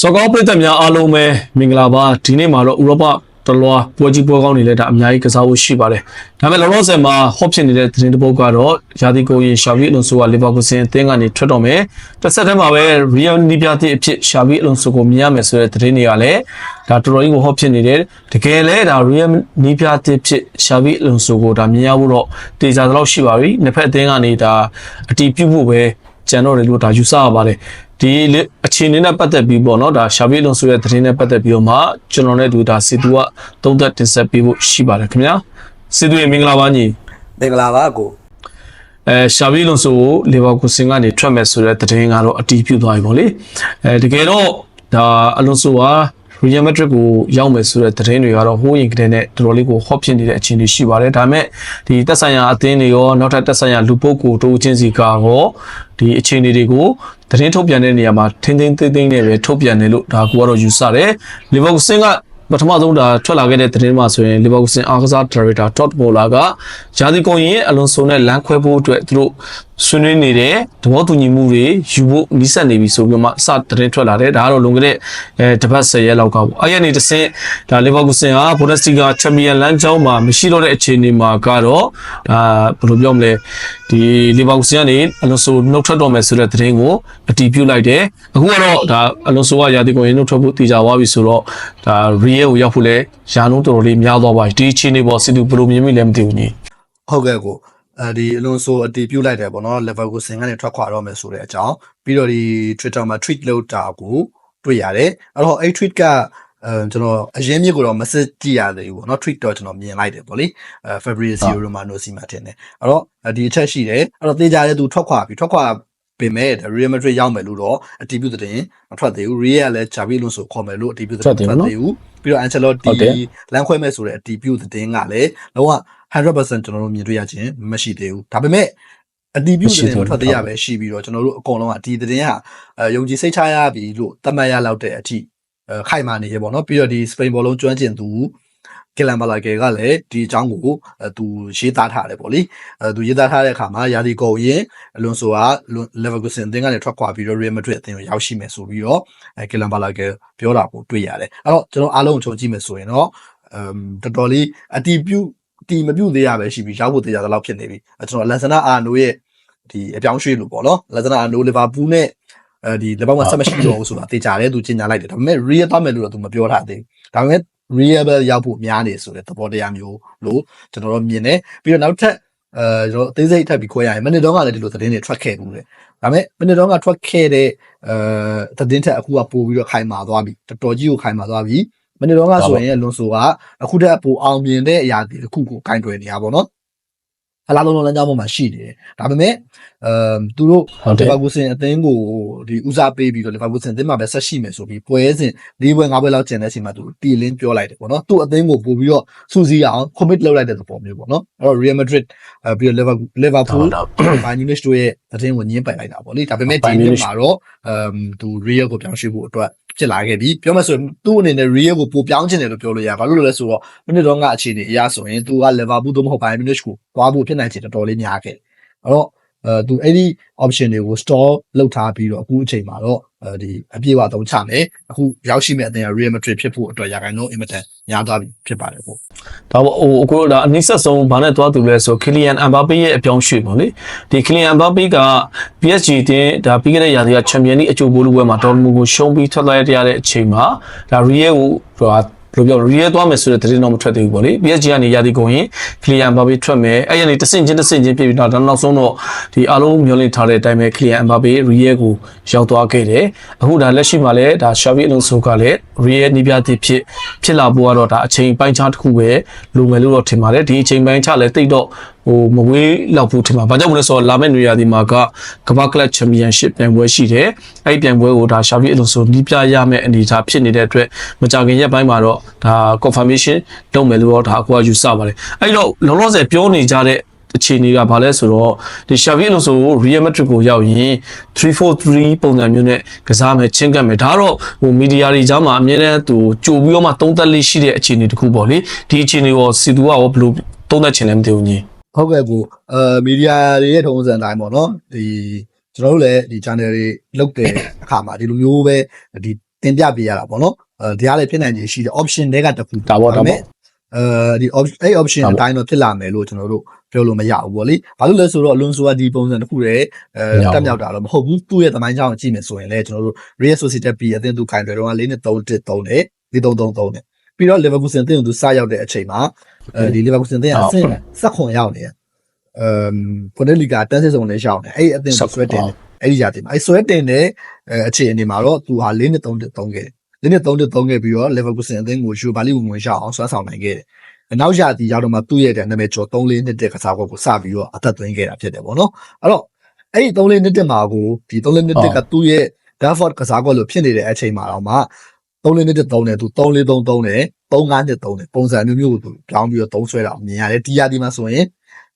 စောကောပရိသတ်များအားလုံးပဲမင်္ဂလာပါဒီနေ့မှာတော့ဥရောပတလွားပွဲကြီးပွဲကောင်းတွေလည်းဒါအများကြီးကစားဖို့ရှိပါတယ်ဒါပေမဲ့လောလောဆယ်မှာ hot ဖြစ်နေတဲ့သတင်းတစ်ပုဒ်ကတော့ယာတီကိုရင်ရှာဗီအလွန်ဆိုကလီဗာပူးဆင်အသင်းကနေထွက်တော့မယ်တစ်ဆက်တည်းမှာပဲ Real နီးပြတဲ့အဖြစ်ရှာဗီအလွန်ဆိုကိုမြင်ရမယ်ဆိုတဲ့သတင်းတွေကလည်းဒါတော်တော်ကြီးကို hot ဖြစ်နေတယ်တကယ်လဲဒါ Real နီးပြတဲ့ဖြစ်ရှာဗီအလွန်ဆိုကိုဒါမြင်ရဖို့တော့တေချာသလောက်ရှိပါပြီနှစ်ဖက်အသင်းကနေဒါအတီးပြုတ်ဖို့ပဲ ကျန်တော့တယ်လို့ဒါယူဆရပါတယ်ဒီအခြေအနေနဲ့ပတ်သက်ပြီးပေါ့နော်ဒါရှာဗီလွန်ဆိုရဲ့သတင်းနဲ့ပတ်သက်ပြီးတော့မှကျွန်တော်နဲ့တူဒါစီတူကသုံးသက်တင်ဆက်ပေးဖို့ရှိပါတယ်ခင်ဗျာစီတူရေမင်္ဂလာပါညီမင်္ဂလာပါကိုအဲရှာဗီလွန်ဆိုကိုလီဗာပူးစင်ကနေထွက်မယ်ဆိုတဲ့သတင်းကတော့အတီးပြုတ်သွားပြီပေါ့လေအဲတကယ်တော့ဒါအလွန်ဆိုက Real Madrid ကိုရောက်မယ်ဆိုတဲ့သတင်းတွေကတော့ဟိုးရင်ကတည်းနဲ့တော်တော်လေးကို hot ဖြစ်နေတဲ့အခြေအနေရှိပါတယ်ဒါပေမဲ့ဒီတက်ဆိုင်ရာအသင်းတွေရောနောက်ထပ်တက်ဆိုင်ရာလူပုဂ္ဂိုလ်တို့ချင်းစီကတော့ ဒီအခြေအနေတွေကိုသတင်းထုတ်ပြန်တဲ့နေရာမှာထင်းထင်းသေးသေးနဲ့ပဲထုတ်ပြန်တယ်လို့ဒါကူကတော့ယူဆတယ်လီဗာပူးစင်ကပထမဆုံးဒါထွက်လာခဲ့တဲ့သတင်းမှာဆိုရင်လီဗာပူးစင်အားကစားဒါရိုက်တာတော့ဘောလာကယာဒီကွန်ရင်အလွန်ဆိုနဲ့လမ်းခွဲဖို့အတွက်သူတို့ ဆွေးနွေးနေတဲ့သဘောတူညီမှုတွေယူဖို့နီးစပ်နေပြီဆိုပြီးမှစသတင်းထွက်လာတယ်ဒါကတော့လွန်ခဲ့တဲ့အဲတပတ်10ရက်လောက်ကပေါ့အဲ့ရနေတစ်ဆင့်ဒါလီဗာပူးစင်ဟာဘိုဒက်စတီကချန်ပီယံလမ်းကြောင်းမှာမရှိတော့တဲ့အခြေအနေမှာကတော့ဒါဘယ်လိုပြောမလဲဒီလီဗာပူးစင်ကနေအလွန်ဆိုနှုတ်ထွက်တော့မယ်ဆိုတဲ့သတင်းကိုအတည်ပြုလိုက်တယ်အခုကတော့ဒါအလွန်ဆိုကယာဒီကွန်ရင်နှုတ်ထွက်ဖို့တည်ကြသွားပြီဆိုတော့ဒါရီယယ်ကိုရောက်ဖို့လဲယာနုံးတော်တော်လေးများသွားပါပြီဒီအခြေအနေပေါ်စီတူဘယ်လိုမြင်မိလဲမသိဘူးညီဟုတ်ကဲ့ကို အဲဒီအလွန်ဆိုအတီးပြုတ်လိုက်တယ်ပေါ့နော် level ကိုစင်ကနေထွက်ခွာတော့မယ်ဆိုတဲ့အကြောင်းပြီးတော့ဒီ Twitter မှာ tweet လုပ်တာကိုတွေ့ရတယ်အဲ့တော့အဲ့ tweet ကအဲကျွန်တော်အရင်မြစ်ကိုတော့မစစ်ကြည့်ရသေးဘူးပေါ့နော် tweet တော့ကျွန်တော်မြင်လိုက်တယ်ပေါ့လေအဲ Fabrizio Romano စီမှာထင်တယ်အဲ့တော့ဒီအချက်ရှိတယ်အဲ့တော့တေးကြတဲ့သူထွက်ခွာပြီထွက်ခွာ ပင်မဲ့ Real Madrid ရောက်မယ်လို့တော့အတီးပြုတ်တဲ့မထွက်သေးဘူး Real ကလည်း Xavi Alonso ခေါ်မယ်လို့အတီးပြုတ်တဲ့မထွက်သေးဘူးပြီးတော့ Ancelotti လမ်းခွဲမဲ့ဆိုတဲ့အတီးပြုတ်တဲ့ကလည်းလုံးဝ100%ကျွန်တော်တို့မြင်တွေ့ရခြင်းမရှိသေးဘူးဒါပေမဲ့အတီးပြုတ်တဲ့မထွက်သေးရပဲရှိပြီးတော့ကျွန်တော်တို့အကုန်လုံးကဒီတဲ့င်းဟာအဲယုံကြည်စိတ်ချရပြီလို့သတ်မှတ်ရလောက်တဲ့အထိအဲခိုင်မာနေရပေါ့နော်ပြီးတော့ဒီစပိန်ဘောလုံးကျွမ်းကျင်သူ ကလန်ဘာလာကေကလည်းဒီအကြောင်းကိုအဲသူရေးသားထားတယ်ပေါ့လေအဲသူရေးသားထားတဲ့အခါမှာယာဒီကိုရင်အလွန်ဆိုကလေဗာကူဆန်အသင်းကနေထွက်ခွာပြီးတော့ Real Madrid အသင်းကိုရောက်ရှိမယ်ဆိုပြီးတော့အဲကလန်ဘာလာကေပြောတာကိုတွေ့ရတယ်အဲ့တော့ကျွန်တော်အားလုံးကိုခြုံကြည့်မယ်ဆိုရင်တော့အမ်တော်တော်လေးအတီးပြုတ်တီမပြုတ်သေးရပဲရှိပြီးရောက်ဖို့သေးရတဲ့လောက်ဖြစ်နေပြီအဲကျွန်တော်လန်ဆနာအာနိုရဲ့ဒီအပြောင်းရွှေ့လို့ပေါ့နော်လန်ဆနာအာနိုလီဗာပူးနဲ့အဲဒီလက်ပေါက်မှာဆက်မရှိတော့ဘူးဆိုတာတေချာတယ်သူကျင်ညာလိုက်တယ်ဒါပေမဲ့ real သွားမယ်လို့တော့သူမပြောထားသေးဘူးဒါပေမဲ့ real ပဲရောက်ဖို့များနေဆိုတဲ့သဘောတရားမျိုးလို့ကျွန်တော်တို့မြင်တယ်ပြီးတော့နောက်ထပ်အဲကျွန်တော်အသေးစိတ်ထပ်ပြီးခွဲရရင်မနစ်တော့ကလည်းဒီလိုသတင်းတွေထွက်ခဲ့ဘူးလေဒါပေမဲ့မနစ်တော့ကထွက်ခဲ့တဲ့အဲသတင်းထက်အခုကပို့ပြီးတော့ခိုင်မာသွားပြီတော်တော်ကြီးကိုခိုင်မာသွားပြီမနစ်တော့ကဆိုရင်လွန်ဆိုကအခုတည်းပိုအောင်မြင်တဲ့အရာတွေတစ်ခုကိုကင်တွယ်နေရပါတော့ အလားလုံးလုံးလမ်းကြောင်းပေါ်မှာရှိနေတယ်ဒါပေမဲ့အမ်သူတို့ဟုတ်တယ်လီဗာပူးဆင်အသင်းကိုဒီဦးစားပေးပြီးတော့လီဗာပူးဆင်အသင်းမှာပဲဆက်ရှိမယ်ဆိုပြီးပွဲစဉ်၄ပွဲ၅ပွဲလောက်ကျန်တဲ့အချိန်မှာသူတီလင်းပြောလိုက်တယ်ပေါ့နော်သူ့အသင်းကိုပို့ပြီးတော့စူးစီးအောင် commit လုပ်လိုက်တဲ့သဘောမျိုးပေါ့နော်အဲ့တော့ Real Madrid အဲပြီးတော့ Liverpool Liverpool Bayern Munich တို့ရဲ့အသင်းကိုညှင်းပယ်လိုက်တာပေါ့လေဒါပေမဲ့ဒီ Bayern နေ့ Munich မှာတော့အမ်သူ Real ကိုပြောင်းရွှေ့ဖို့အတွက် ဖြစ်လာခဲ့ပြီပြောမှဆိုရင်သူ့အနေနဲ့ Real ကိုပို့ပြောင်းချင်တယ်လို့ပြောလို့ရဘာလို့လဲဆိုတော့မိနစ်တော့ကအခြေအနေအရဆိုရင်သူက Liverpool သို့မဟုတ် Bayern Munich ကိုသွားဖို့ဖြစ်နိုင်ချေတော်တော်လေးများခဲ့အဲ့တော့ အဲသူအဲ့ဒီ option တွေကို store လုပ်ထားပြီးတော့အခုအချိန်မှာတော့အဲဒီအပြည့်အဝသုံးချမယ်အခုရောက်ရှိမဲ့အသင်းက Real Madrid ဖြစ်ဖို့အတွက်ရာခိုင်နှုန်းအင်မတန်များသွားပြီဖြစ်ပါတယ်ပေါ့ဒါပေါ့ဟိုအခုဒါအနည်းဆက်ဆုံးဘာနဲ့သွားတူလဲဆိုကီလီယန်အမ်ဘာပေရဲ့အပြောင်းရွှေ့ပေါ့လေဒီကီလီယန်အမ်ဘာပေက PSG တင်းဒါပြီးခဲ့တဲ့ရာသီကချန်ပီယံလိအချို့ဘိုးလူပွဲမှာဒေါ်မူကိုရှုံးပြီးထွက်သွားရတဲ့အချိန်မှာဒါရီယယ်ကိုဟိုဘယ်လိုပြော real သွားမယ်ဆိုတဲ့သတင်းတော့မထွက်သေးဘူးပေါ့လေ PSG ကနေရာဒီကုန်ရင် Kylian Mbappe ထွက်မယ်အဲ့ရနေတဆင့်ချင်းတဆင့်ချင်းပြည်ပြီးတော့နောက်ဆုံးတော့ဒီအားလုံးမျှော်လင့်ထားတဲ့အတိုင်းပဲ Kylian Mbappe real ကိုရောက်သွားခဲ့တယ်အခုဒါလက်ရှိမှာလည်းဒါ Xavi Alonso ကလည်း real နေပြသည်ဖြစ်ဖြစ်လာဖို့ကတော့ဒါအချိန်ပိုင်းခြားတစ်ခုပဲလိုမယ်လို့တော့ထင်ပါတယ်ဒီအချိန်ပိုင်းခြားလည်းတိတ်တော့ ဟိုမဝေးလောက်ဘူးထင်ပါဘာကြောင့်မလဲဆိုတော့လာမယ့်နေရာဒီမှာကကမ္ဘာကလပ်ချန်ပီယံရှစ်ပြိုင်ပွဲရှိတယ်အဲ့ဒီပြိုင်ပွဲကိုဒါ Xavi Alonso နီးပြရမယ့်အနေအထားဖြစ်နေတဲ့အတွက်မကြခင်ရက်ပိုင်းမှာတော့ဒါ confirmation လုပ်မယ်လို့တော့ဒါအကူအယူဆပါတယ်အဲ့တော့လောလောဆယ်ပြောနေကြတဲ့အခြေအနေကဘာလဲဆိုတော့ဒီ Xavi Alonso ကို Real Madrid ကိုရောက်ရင်343ပုံစံမျိုးနဲ့ကစားမယ်ချင်းကပ်မယ်ဒါကတော့ဟိုမီဒီယာတွေကြားမှာအများနဲ့သူကြိုပြီးတော့မှသုံးသက်လေးရှိတဲ့အခြေအနေတစ်ခုပေါ့လေဒီအခြေအနေကိုစီသူကရောဘယ်လိုသုံးသက်ချင်လဲမသိဘူးညီ ဟုတ်ကဲ့ကိုအဲမီဒီယာတွေရဲ့ထုံးစံအတိုင်းပေါ့နော်ဒီကျွန်တော်တို့လည်းဒီ channel တွေလုပ်တဲ့အခါမှာဒီလိုမျိုးပဲဒီတင်ပြပေးရတာပေါ့နော်အဲဒီအားလည်းဖြစ်နိုင်ခြေရှိတယ် option တွေကတစ်ခုဒါပေါ့ဒါပေါ့အဲဒီ option အဲ့ option ဒါပေါ့အတိုင်းတော့ဖြစ်လာမယ်လို့ကျွန်တော်တို့ပြောလို့မရဘူးပေါ့လေဘာလို့လဲဆိုတော့အလွန်ဆိုကဒီပုံစံတစ်ခုတည်းအဲမရဘူးတက်မြောက်တာတော့မဟုတ်ဘူးသူ့ရဲ့သမိုင်းကြောင်းကိုကြည့်မယ်ဆိုရင်လည်းကျွန်တော်တို့ Real Sociedad B အသင်းသူခိုင်တယ်တော့4နဲ့3 1 3နဲ့4 3 3 3နဲ့ ပြီးတော့ Liverpool အသင်းသူစရောက်တဲ့အချိန်မှာအဲဒီ Liverpool အသင်းကအဆင့်ဆက်ခွန်ရောက်နေတယ်အမ်ဘွန်ဒလီဂါတန်းစစ်ဆောင်နဲ့ရှောင်းတယ်အဲ့ဒီအသင်းကိုဆွဲတင်တယ်အဲ့ဒီຢာတင်မှာအဲ့ဆွဲတင်တဲ့အဲအခြေအနေမှာတော့သူဟာ4နဲ့3 1 3ခဲ့တယ်4နဲ့3 1 3ခဲ့ပြီးတော့ Liverpool အသင်းကိုယူဘာလီဝင်ဝင်ရှောင်းအောင်ဆွမ်းဆောင်နိုင်ခဲ့တယ်နောက်ရသည်ရောက်တော့မှသူ့ရဲ့တဲ့နာမည်ကျော်3လေးနှစ်တဲ့ကစားကွက်ကိုစပြီးတော့အသက်သွင်းခဲ့တာဖြစ်တယ်ပေါ့နော်အဲ့တော့အဲ့ဒီ3လေးနှစ်တဲ့မှာကိုဒီ3လေးနှစ်တဲ့ကသူ့ရဲ့ Darford ကစားကွက်လို့ဖြစ်နေတဲ့အချိန်မှာတော့မှ 3လေးနှစ်တဲ့3နဲ့သူ3လေး3 3နဲ့3 5နဲ့3နဲ့ပုံစံမျိုးမျိုးကိုသူပြောင်းပြီးတော့သုံးဆွဲတာမြင်ရတယ်ဒီရဒီမှာဆိုရင်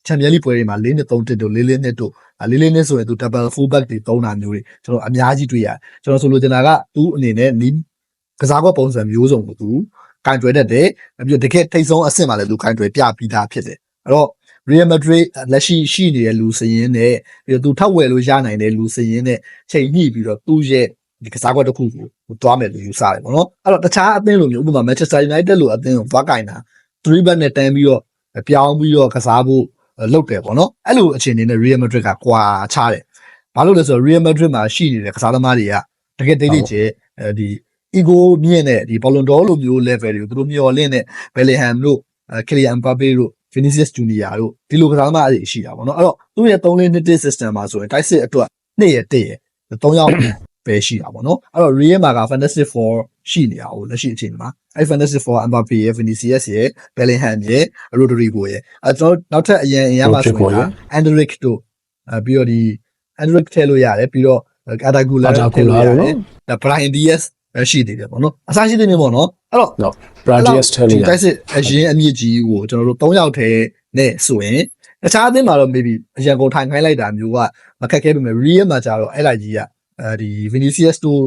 ချန်ပီယံလိပွဲတွေမှာ4နဲ့3တစ်တို့4 4နဲ့တို့4 4နဲ့ဆိုရင်သူ double full back တွေသုံးတာမျိုးတွေကျွန်တော်အများကြီးတွေ့ရတယ်ကျွန်တော်ဆိုလိုချင်တာကသူ့အနေနဲ့နီးကစားကွက်ပုံစံမျိုးစုံကိုသူကင်တွယ်တတ်တယ်ပြီးတော့တကယ်ထိတ်ဆုံးအဆင့်မှာလည်းလူခိုင်းတွေပြပြီးသားဖြစ်တယ်အဲ့တော့ Real Madrid လက်ရှိရှိနေတဲ့လူစရင်နဲ့ပြီးတော့သူထောက်ဝယ်လို့ရနိုင်တဲ့လူစရင်နဲ့ချိန်ညှိပြီးတော့သူ့ရဲ့ ဒီကစားကွက်တစ်ခုကိုဟိုသွားမယ်လို့ယူဆတယ်ပေါ့နော်အဲ့တော့တခြားအသင်းလိုမျိုးဥပမာ Manchester United လိုအသင်းကိုသွားကင်တာ3 back နဲ့တန်းပြီးတော့ပြောင်းပြီးတော့ကစားဖို့လုပ်တယ်ပေါ့နော်အဲ့လိုအခြေအနေနဲ့ Real Madrid ကကွာချတယ်ဘာလို့လဲဆိုတော့ Real Madrid မှာရှိနေတဲ့ကစားသမားတွေကတကယ်တိတ်တိတ်ကျအဲဒီ ego မြင့်တဲ့ဒီ Ballon d'Or လိုမျိုး level တွေကိုသူတို့မျှော်လင့်တဲ့ Bellingham တို့အဲ Kylian Mbappe တို့ Vinicius Junior တို့ဒီလိုကစားသမားတွေရှိတာပေါ့နော်အဲ့တော့သူ့ရဲ့3လေးနှစ် system မှာဆိုရင်တိုက်စစ်အတွက်နှစ်ရတစ်ရ3ယောက် ပဲရှိတာပေါ့နော်အဲ့တော့ Real မှာက Fantastic Four ရှိနေတာဟိုလက်ရှိအချိန်မှာအဲ့ Fantastic Four Mbappe ရဲ့ Vinicius ရဲ့ Bellingham ရဲ့ Rodrigo ရဲ့အဲကျွန်တော်နောက်ထပ်အရင်အရင်မှာဆိုရင် Endrick တို့အဲပြီးတော့ဒီ Endrick ထည့်လို့ရတယ်ပြီးတော့ Adagula ထည့်လို့ရတယ်ဒါ Brian Diaz ပဲရှိသေးတယ်ပေါ့နော်အစားရှိသေးနေပေါ့နော်အဲ့တော့နော် Bradius ထဲလို့ရတိုက်စစ်အရင်အမြင့်ကြီးကိုကျွန်တော်တို့၃ယောက်ထဲနဲ့ဆိုရင်တခြားအသင်းမှာတော့ maybe အရင်ကုန်ထိုင်ခိုင်းလိုက်တာမျိုးကမခက်ခဲပေမဲ့ Real မှာကြတော့အဲ့လိုက်ကြီးက အဲဒီ Vinicius တို့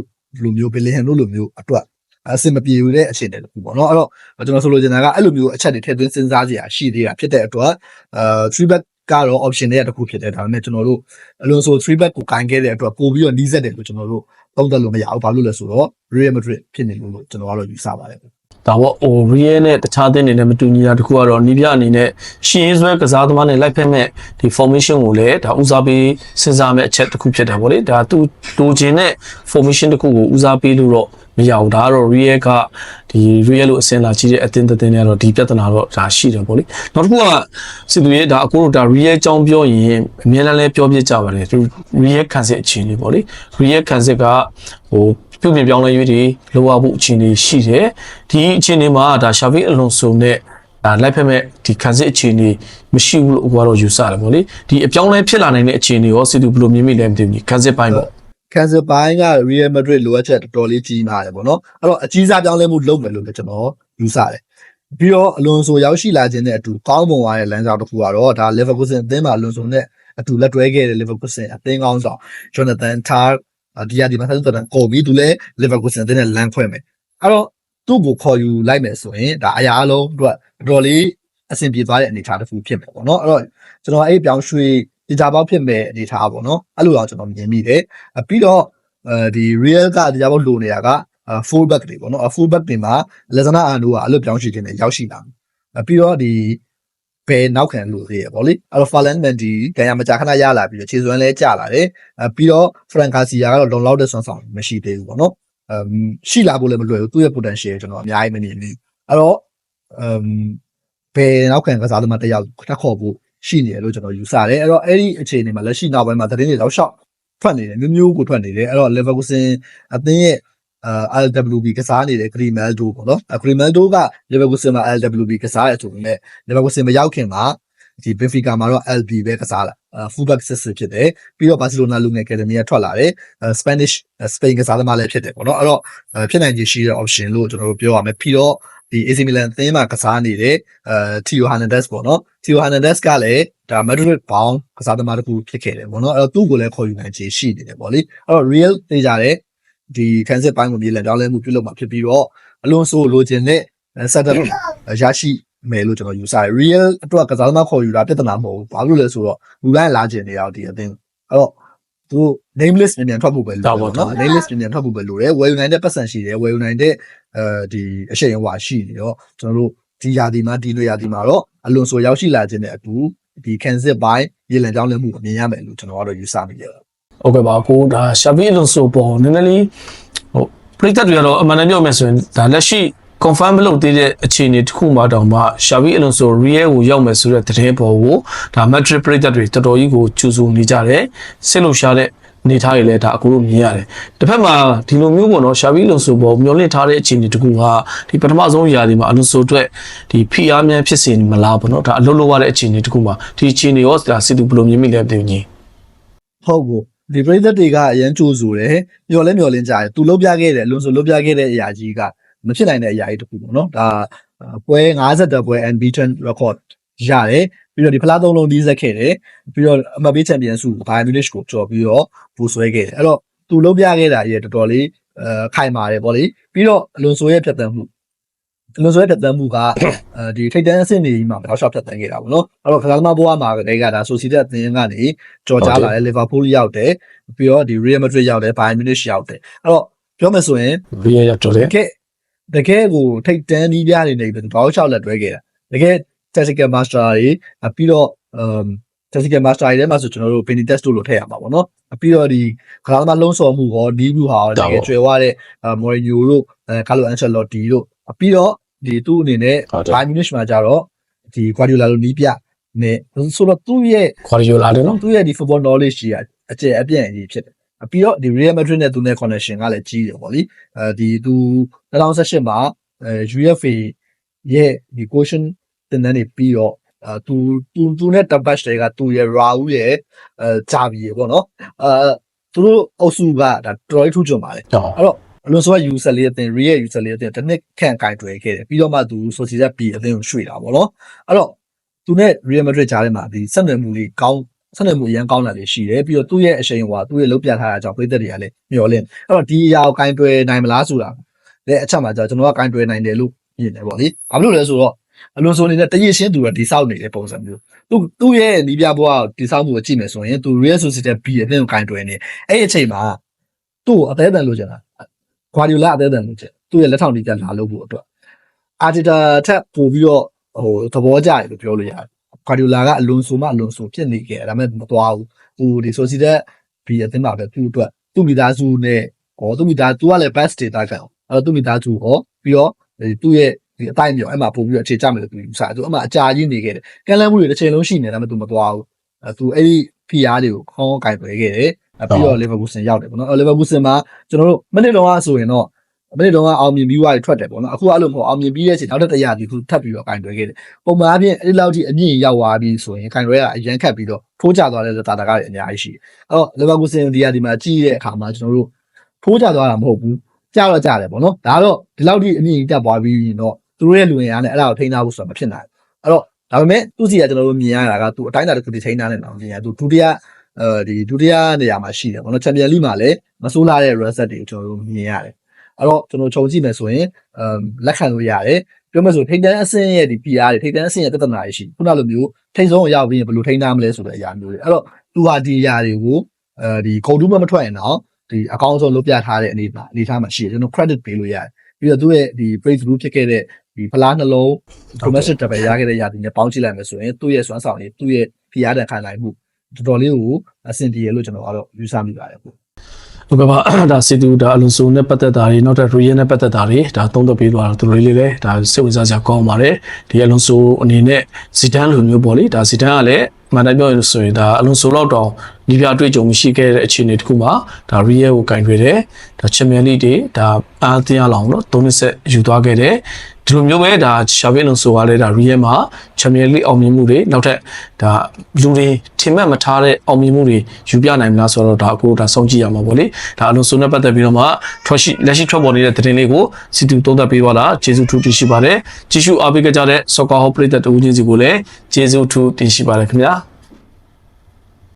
လိုမျိုး Bellingham တို့လိုမျိုးအတွက်အဆင်မပြေဘူးတဲ့အခြေအနေတစ်ခုပေါ့နော်အဲ့တော့ကျွန်တော်ဆိုလိုချင်တာကအဲ့လိုမျိုးအချက်တွေထည့်သွင်းစဉ်းစားကြရရှိသေးတာဖြစ်တဲ့အတွက်အဲ3 back ကတော့ option တွေကတစ်ခုဖြစ်တယ်ဒါပေမဲ့ကျွန်တော်တို့အလွန်ဆို3 back ကိုကင်ခဲ့တဲ့အတွက်ပို့ပြီးတော့နီးစက်တယ်လို့ကျွန်တော်တို့သုံးသပ်လို့မရဘူးဘာလို့လဲဆိုတော့ Real Madrid ဖြစ်နေလို့လို့ကျွန်တော်ကတော့ယူဆပါတယ် ဒါပေါ့ဟို real နဲ့တခြားသင်းတွေနဲ့မတူညီတာတခုကတော့နီးပြအနေနဲ့ရှင်းဆွဲကစားသမားနဲ့လိုက်ဖက်မဲ့ဒီ formation ကိုလည်းဒါဦးစားပေးစဉ်းစားမဲ့အချက်တစ်ခုဖြစ်တယ်ဗောလေဒါသူလိုချင်တဲ့ formation တစ်ခုကိုဦးစားပေးလို့တော့မရဘူးဒါကတော့ real ကဒီ real လို့အစင်လာကြီးတဲ့အသင်းတစ်သင်းတွေကတော့ဒီပြဿနာတော့ဒါရှိတယ်ဗောလေနောက်တစ်ခုကစစ်သူရဲ့ဒါအကိုတို့ဒါ real အကြောင်းပြောရင်အများအားလည်းပြောပြကြပါတယ်သူ real ခံစစ်အခြေအနေဗောလေ real ခံစစ်ကဟို ပြုပြင်ပြောင်းလဲရေးတွေလိုအပ်ဖို့အခြေအနေရှိတယ်ဒီအခြေအနေမှာဒါရှာဗီအလွန်ဆိုနဲ့ဒါလိုက်ဖက်မဲ့ဒီခံစစ်အခြေအနေမရှိဘူးလို့ကတော့ယူဆတယ်ဗောလေဒီအပြောင်းလဲဖြစ်လာနိုင်တဲ့အခြေအနေရောစီတူဘယ်လိုမြင်မိလဲမသိဘူးညီခံစစ်ပိုင်းပေါ့ cancer ဘိုင်းက Real Madrid လိုအပ်ချက်တော်တော်လေးကြီးမားတယ်ပေါ့နော်အဲ့တော့အကြီးစားပြောင်းလဲမှုလုပ်မယ်လို့လည်းကျွန်တော်ယူဆတယ်ပြီးတော့အလွန်ဆိုရောက်ရှိလာခြင်းနဲ့အတူကောင်းမွန်သွားတဲ့လမ်းကြောင်းတစ်ခုကတော့ဒါ Liverpool အသင်းမှာအလွန်ဆိုနဲ့အတူလက်တွဲခဲ့တဲ့ Liverpool အသင်းကောင်းဆောင် Jonathan Tah ဒီရဒီမှာဆက်သွယ်တဲ့ကိုပြီးသူလည်း Liverpool အသင်းနဲ့လမ်းခွဲမယ်အဲ့တော့သူ့ကိုခေါ်ယူလိုက်မယ်ဆိုရင်ဒါအရာအလုံးအတွက်တော်တော်လေးအဆင်ပြေသွားတဲ့အနေအထားတစ်ခုဖြစ်မယ်ပေါ့နော်အဲ့တော့ကျွန်တော်အဲ့ပြောင်းရွှေ့ဒီကြပေါက်ဖြစ်မဲ့အနေအထားပေါ့နော်အဲ့လိုတော့ကျွန်တော်မြင်မိတယ်ပြီးတော့အဲဒီ real ကဒီကြပေါက်လိုနေတာက full back တွေပေါ့နော် full back တွေမှာလက်စနာအာနိုကအဲ့လိုပြောင်းရွှေ့ခြင်းနဲ့ရောက်ရှိလာပြီးတော့ဒီ ဘယ်နောက်ခံလို့သေးရပေါ့လေအဲ့တော့ Fallen Mendy ကံရမကြာခဏရလာပြီးတော့ခြေစွမ်းလဲကျလာတယ်အဲပြီးတော့ Frank Garcia ကတော့လုံလောက်တဲ့စွမ်းဆောင်မရှိသေးဘူးပေါ့နော်အမ်ရှိလာဖို့လည်းမလွယ်ဘူးသူ့ရဲ့ potential ကျွန်တော်အများကြီးမမြင်ဘူးအဲ့တော့အမ်ဘယ်နောက်ခံကစားသမားတစ်ယောက်တက်ခေါ်ဖို့ရှိနေတယ်လို့ကျွန်တော်ယူဆတယ်အဲ့တော့အဲ့ဒီအခြေအနေမှာလက်ရှိနောက်ပိုင်းမှာသတင်းတွေတော့ရှောက်ထွက်နေတယ်မျိုးမျိုးကိုထွက်နေတယ်အဲ့တော့ Leverkusen အသင်းရဲ့ အာ LWB ကစားနေတဲ့ Grimaldo ပေါ့နော် Grimaldo က Leverkusen မှာ LWB ကစားရဆိုပေမဲ့ Leverkusen မရောက်ခင်မှာဒီ Benfica မှာတော့ LB ပဲကစားလာအာ fullback system ဖြစ်တယ်ပြီးတော့ Barcelona လူငယ် Academy ကထွက်လာတယ် Spanish Spain ကစားသမားလည်းဖြစ်တယ်ပေါ့နော်အဲ့တော့ဖြစ်နိုင်ခြေရှိတဲ့ option လို့ကျွန်တော်တို့ပြောရမယ်ပြီးတော့ဒီ AC Milan အသင်းမှာကစားနေတဲ့အဲ Theo Hernandez ပေါ့နော် Theo Hernandez ကလည်းဒါ Madrid bound ကစားသမားတစ်ခုဖြစ်ခဲ့တယ်ပေါ့နော်အဲ့တော့သူ့ကိုလည်းခေါ်ယူနိုင်ခြေရှိနေတယ်ပေါ့လေအဲ့တော့ real သိကြတယ် ဒီ transit ပိုင်းကိုမြေလည်ပြောင်းလဲမှုပြုလုပ်မှာဖြစ်ပြီးတော့အလွန်ဆိုလိုချင်တဲ့ setup ရရှိမယ်လို့ကျွန်တော်ယူဆတယ် real အတွက်ကစားသမားခေါ်ယူတာပြဿနာမဟုတ်ဘူးဘာလို့လဲဆိုတော့လူတိုင်းလာကျင်နေရအောင်ဒီအသင်းအဲ့တော့သူတို့ name list မြန်မြန်ထွက်ဖို့ပဲလိုတယ်ပေါ့နော် name list မြန်မြန်ထွက်ဖို့ပဲလိုတယ်ဝယ်ယူနိုင်တဲ့ပတ်စံရှိတယ်ဝယ်ယူနိုင်တဲ့အဲဒီအရှိန်အဝါရှိနေတော့ကျွန်တော်တို့ဒီယာဒီမှာဒီလိုယာဒီမှာတော့အလွန်ဆိုရောက်ရှိလာခြင်းနဲ့အတူဒီ Kansas ဘိုင်းရေလံကြောင်းလဲမှုအမြင်ရမယ်လို့ကျွန်တော်ကတော့ယူဆမိတယ် ဟုတ်ကဲ့ပါကိုဒါရှာဗီအလွန်ဆိုပေါ်နည်းနည်းလေးဟိုပရိသတ်တွေကတော့အမှန်တမ်းပြောမယ်ဆိုရင်ဒါလက်ရှိ confirm မလုပ်သေးတဲ့အခြေအနေတစ်ခုမှတောင်မှရှာဗီအလွန်ဆို real ကိုရောက်မယ်ဆိုတဲ့သတင်းပေါ်ကိုဒါ Madrid ပရိသတ်တွေတော်တော်ကြီးကိုကျူဆူနေကြတယ်စိတ်လှုပ်ရှားတဲ့နေထားတွေလည်းဒါအခုလို့မြင်ရတယ်တစ်ဖက်မှာဒီလိုမျိုးပေါ့နော်ရှာဗီအလွန်ဆိုပေါ်မျောလင့်ထားတဲ့အခြေအနေတစ်ခုကဒီပထမဆုံးຢာဒီမှာအလွန်ဆိုအတွက်ဒီ PR မြန်ဖြစ်စေမလားပေါ့နော်ဒါအလုပ်လုပ်ရတဲ့အခြေအနေတစ်ခုမှာဒီအခြေအနေရောဒါစစ်သူဘယ်လိုမြင်မိလဲပြင်ကြီးဟုတ်ကို ဒီပရိသတ်တွေကအရန်ကြိုးဆိုတယ်မျော်လဲမျော်လင့်ကြတယ်သူလှုပ်ပြခဲ့တယ်အလွန်ဆိုလှုပ်ပြခဲ့တဲ့အရာကြီးကမဖြစ်နိုင်တဲ့အရာကြီးတစ်ခုပေါ့နော်ဒါပွဲ50ပွဲ unbeaten record ရတယ်ပြီးတော့ဒီဖလားသုံးလုံးဒီးဆက်ခဲ့တယ်ပြီးတော့အမဘေးချန်ပီယံဆုဘိုင်မြူနစ်ကိုကြော်ပြီးတော့ပူဆွဲခဲ့တယ်အဲ့တော့သူလှုပ်ပြခဲ့တာကြီးတော်တော်လေးအဲခိုင်ပါတယ်ဗောလေပြီးတော့အလွန်ဆိုရဲ့ဖြတ်သန်းမှုအ လွန်ဆိုရဲ့ဖြတ်သန်းမှုကအဲဒီထိတ်တန်းအဆင့်တွေကြီးမှာတော့ရှော့ဖြတ်သန်းခဲ့တာဗောနော်အဲ့တော့ကစားသမားဘဝမှာကတည်းကဒါဆိုစီတဲ့အသင်းကနေကြော်ကြားလာတယ်လီဗာပူးရောက်တယ်ပြီးတော့ဒီ Real Madrid ရောက်တယ်ဘိုင်မြူနစ်ရောက်တယ်အဲ့တော့ပြောမယ်ဆိုရင် real ရောက်တော့တယ်တကယ်တကယ်ကိုထိတ်တန်းနီးပြနေနေတယ်ဘာလို့လျှောက်လက်တွဲခဲ့တာတကယ် tactical master တွေအပြီးတော့ um tactical master တွေထဲမှာဆိုကျွန်တော်တို့ Benitez တို့လိုထည့်ရမှာပေါ့နော်အပြီးတော့ဒီခလာသမားလုံးစော်မှုဟောဒီဘူးဟာတကယ်ကျွယ်ဝတဲ့ Mourinho တို့အဲ Carlo Ancelotti တို့အပြီးတော့ ဒီသူ့အနေနဲ့ Bayern Munich မှာကြတော့ဒီ Guardiola လိုနီးပြနဲ့ဆိုတော့သူ့ရဲ့ Guardiola တယ်နော် သူ့ရဲ့ဒီ football knowledge ကြီးကအကျယ်အပြန့်ကြီးဖြစ်တယ်အပြီးတော့ဒီ Real Madrid နဲ့သူနဲ့ connection ကလည်းကြီးတယ်ပေါ့လေအဲဒီသူ2018မှာအဲ UEFA ရဲ့ဒီ quotient တင်တန်းနေပြီးတော့အဲသူသူသူနဲ့ Tabash တွေကသူရဲ့ Raul ရဲ့အဲဂျာဗီရဲ့ပေါ့နော်အဲသူတို့အုပ်စုကဒါတော်တော်ထူးချွန်ပါတယ်ဟုတ်အဲ့တော့ အလွန်ဆိုက user လေးအတင် real user လေးအတင်တစ်နှစ်ခန့်ကင်တွယ်ခဲ့တယ်ပြီးတော့မှသူ social B အတင်ကိုရွှေ့တာပေါ့နော်အဲ့တော့သူနဲ့ Real Madrid ကြားထဲမှာဒီဆက်နွယ်မှုလေးကောင်းဆက်နွယ်မှုအရင်ကောင်းလာလေးရှိတယ်ပြီးတော့သူ့ရဲ့အရှိန်ဟွာသူ့ရဲ့လုံးပြထားတာကြောင့်ပြည်သက်တွေကလည်းမျှော်လင့်အဲ့တော့ဒီအရာကိုကင်တွယ်နိုင်မလားဆိုတာလည်းအချက်မှာကြာကျွန်တော်ကကင်တွယ်နိုင်တယ်လို့မြင်တယ်ပေါ့လေဘာလို့လဲဆိုတော့အလွန်ဆိုနေတဲ့တရရှင်းသူကဒီဆောက်နေတဲ့ပုံစံမျိုးသူသူ့ရဲ့နီးပြဘွားကိုဒီဆောက်မှုကိုကြည့်မယ်ဆိုရင်သူ Real Society B အတင်ကိုကင်တွယ်နေအဲ့ဒီအချိန်မှာသူ့ကိုအသေးအံလို့ကျင်တာ ဂွာဒီယိုလာအသေးအံလို့ချက်သူ့ရဲ့လက်ထောက်တီးပြလာလို့ဖို့အတွက်အာတီတာထက်ပို့ပြီးတော့ဟိုသဘောကျတယ်လို့ပြောလို့ရတယ်ဂွာဒီယိုလာကအလွန်ဆိုမှအလွန်ဆိုဖြစ်နေခဲ့ဒါပေမဲ့မသွားဘူးဟိုဒီဆိုစီတဲ့ဘီအသင်းမှာပဲသူ့အတွက်သူ့မိသားစုနဲ့ဟောသူ့မိသားသူကလည်း best data ခံအောင်အဲ့တော့သူ့မိသားစုဟောပြီးတော့သူ့ရဲ့ဒီအတိုင်းမြောက်အဲ့မှာပို့ပြီးတော့အခြေချမယ်လို့သူယူဆတယ်သူအမှအကြာကြီးနေခဲ့တယ်ကမ်းလှမ်းမှုတွေတစ်ချိန်လုံးရှိနေတယ်ဒါပေမဲ့သူမသွားဘူးအဲသူအဲ့ဒီ PR တွေကိုခေါင်းကင်ပယ်ခဲ့တယ် ပြီးတော့ Liverpool ရောက်တယ်ပေါ့နော် Liverpool မှာကျွန်တော်တို့မနစ်တော့ဆိုရင်တော့မနေ့တော့ကအောင်မြင်ပြီးွားထွက်တယ်ပေါ့နော်အခုအဲ့လိုမဟုတ်အောင်မြင်ပြီးရဲ့ချိန်နောက်တစ်တရဒီခုထပ်ပြီးတော့ကင်တွဲခဲ့တယ်ပုံမှန်အပြင်အဲ့ဒီလောက်ထိအမြင့်ရောက်သွားပြီဆိုရင်ကင်တွဲကအရန်ခတ်ပြီးတော့ထိုးကျသွားတဲ့တာတာကလည်းအများကြီးရှိတယ်အဲ့တော့လီဗာပူးစင်ဒီယာဒီမှာကြည့်တဲ့အခါမှာကျွန်တော်တို့ထိုးကျသွားတာမဟုတ်ဘူးကျတော့ကျတယ်ပေါ့နော်ဒါတော့ဒီလောက်ထိအမြင့်တက်သွားပြီးရင်တော့သူတို့ရဲ့လူငယ်အားနဲ့အဲ့ဒါကိုထိန်းထားဖို့ဆိုတာမဖြစ်နိုင်ဘူးအဲ့တော့ဒါပေမဲ့သူစီကကျွန်တော်တို့မြင်ရတာကသူအတိုင်းအတာတစ်ခုထိထိန်းထားနေတော့မြင်ရသူဒုတိယ အဲဒီဒုတိယနေရာမှာရှိတယ်ပေါ့နော်ချန်ပီယံလိမှာလည်းမဆိုးလာတဲ့ reset တွေကိုကျွန်တော်တို့မြင်ရတယ်အဲ့တော့ကျွန်တော်ခြုံကြည့်မယ်ဆိုရင်အမ်လက်ခံလို့ရတယ်ပြောမယ်ဆိုထိတ်တန်းအဆင့်ရဲ့ဒီ PR တွေထိတ်တန်းအဆင့်ရဲ့တသက်နာတွေရှိခုနလိုမျိုးထိတ်ဆုံးရောက်ပြီးရင်ဘယ်လိုထိန်းထားမလဲဆိုတဲ့အရာမျိုးတွေအဲ့တော့သူဟာဒီအရာတွေကိုအဲဒီဂုံတူးမမထွက်ရင်တော့ဒီအကောင့်ဆုံးလုပ်ပြထားတဲ့အနေမှာအနေထားမှာရှိတယ်ကျွန်တော် credit ပေးလို့ရတယ်ပြီးတော့သူ့ရဲ့ဒီ breakthrough ဖြစ်ခဲ့တဲ့ဒီဖလားနှလုံး domestic double ရခဲ့တဲ့ຢာဒီနဲ့ပေါင်းကြည့်လိုက်မယ်ဆိုရင်သူ့ရဲ့စွမ်းဆောင်ရည်သူ့ရဲ့ PR တန်ခံနိုင်မှု တော်တော်လေးကိုအဆင်ပြေရလို့ကျွန်တော်ကတော့ယူဆမိပါတယ်ပေါ့ဟဟုတ်ကဲ့ပါဒါစီတူဒါအလွန်ဆိုနဲ့ပတ်သက်တာတွေနောက်ထပ်ရီယယ်နဲ့ပတ်သက်တာတွေဒါသုံးသပ်ပေးသွားတာသူတို့လေးလည်းဒါစိတ်ဝင်စားစရာကောင်းပါတယ်ဒီအလွန်ဆိုအနေနဲ့ဇီဒန်လိုမျိုးပေါ့လေဒါဇီဒန်ကလည်းမှန်တယ်ပြောရင်ဆိုရင်ဒါအလွန်ဆိုတော့တောင် ဒီပြအတွေ့အကြုံမရှိခဲ့တဲ့အခြေအနေတစ်ခုမှာဒါရီယယ်ကိုကင်တွေတယ်ဒါချန်ပီယံလိတွေဒါအားသင်းရအောင်လို့သုံးနှစ်ဆက်ယူသွားခဲ့တယ်ဒီလိုမျိုးပဲဒါရှာဗီအလွန်ဆိုကလည်းဒါရီယယ်မှာချန်ပီယံလိအောင်မြင်မှုတွေနောက်ထပ်ဒါလူတွေထင်မှတ်မထားတဲ့အောင်မြင်မှုတွေယူပြနိုင်မလားဆိုတော့ဒါအခုဒါစောင့်ကြည့်ရမှာပေါ့လေဒါအလွန်ဆိုနဲ့ပတ်သက်ပြီးတော့မှထွက်ရှိလက်ရှိထွက်ပေါ်နေတဲ့သတင်းလေးကိုစီတူသုံးသပ်ပေးသွားတာကျေးဇူးထူးတင်ရှိပါတယ်ကြည့်ရှုအားပေးကြတဲ့ Soccer Hub ပရိသတ်တူချင်းစီကိုလည်းကျေးဇူးထူးတင်ရှိပါတယ်ခင်ဗျာ